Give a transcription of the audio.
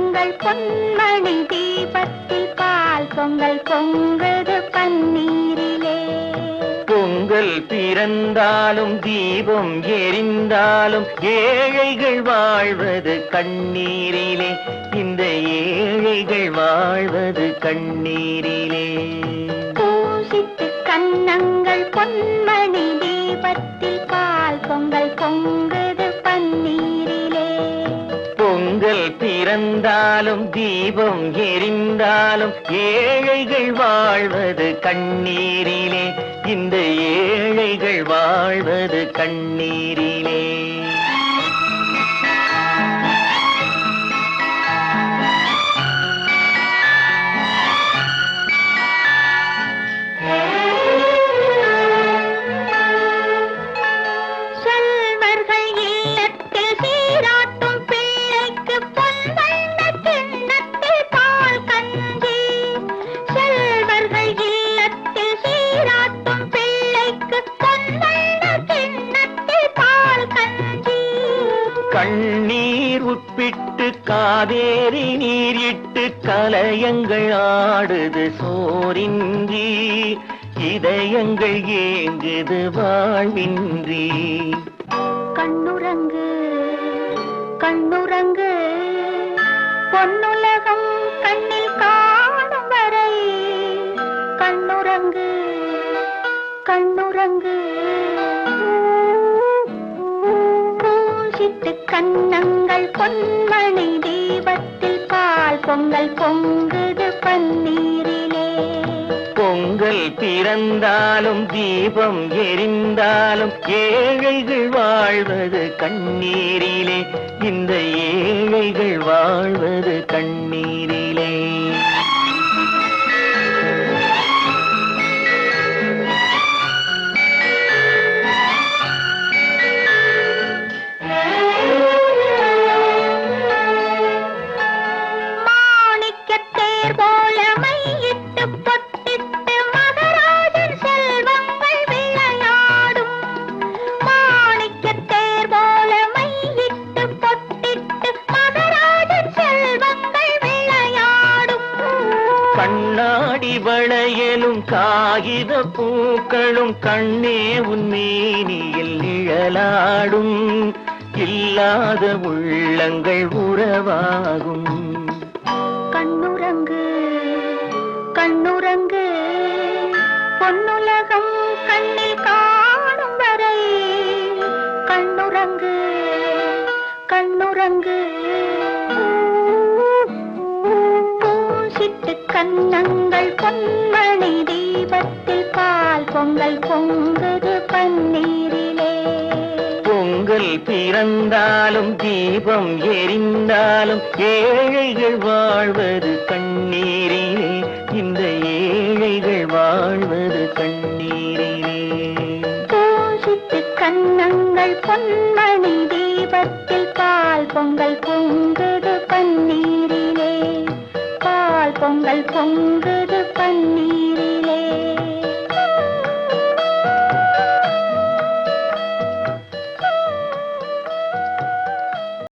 கண்ணங்கள் பொன்மணி தீபத்தில் பால் பொங்கல் பொங்குது பன்னீரிலே. பொங்கல் பிறந்தாலும் தீபம் எரிந்தாலும் ஏழைகள் வாழ்வது கண்ணீரிலே. இந்த ஏழைகள் வாழ்வது கண்ணீரிலே. பூசித்து கண்ணங்கள் பொன்மணி இறந்தாலும் தீபம் எரிந்தாலும் ஏழைகள் வாழ்வது கண்ணீரிலே. இந்த ஏழைகள் வாழ்வது கண்ணீரிலே. கண்ணீர் உப்பிட்டு காவேரி நீரிட்டு கலையங்கள் ஆடுது சோரின்றி இதயங்கள் ஏங்குது வாழ்வின்றி. கண்ணுரங்கு கண்ணுரங்கு பொன்னுலகம் கண்ணில் காணும் வரை. கண்ணுரங்கு கண்ணுறங்கு பூசித்து கண்ணங்கள் பொன்மணி தீபத்தில் பால் பொங்கல் பொங்குது பன்னீரிலே. பொங்கல் பிறந்தாலும் தீபம் எரிந்தாலும் ஏழைகள் வாழ்வது கண்ணீரிலே. இந்த ஏழைகள் வாழ்வது கண்ணீரிலே வளையலும் காகித பூக்களும் கண்ணே உன்மேனியில் நிழலாடும். இல்லாத உள்ளங்கள் உறவாகும். கண்ணுரங்கு கண்ணுரங்கு பொன்னுலகம் கண்ணில் காணும் வரை. கண்ணுரங்கு கண்ணுரங்கு கண்ணங்கள் பொன்மணி தீபத்தில் பால் பொங்கல் பொங்குது பன்னீரிலே. பொங்கல் பிறந்தாலும் தீபம் எரிந்தாலும் ஏழைகள் வாழ்வது கண்ணீரிலே. இந்த ஏழைகள் வாழ்வது கண்ணீரிலே. பூசித்து கண்ணங்கள் பொன்மணி தீபத்தில் பால் பொங்கல் பொங்குது பன்னீரிலே. பொங்கல் பொங்குது பன்னீர்.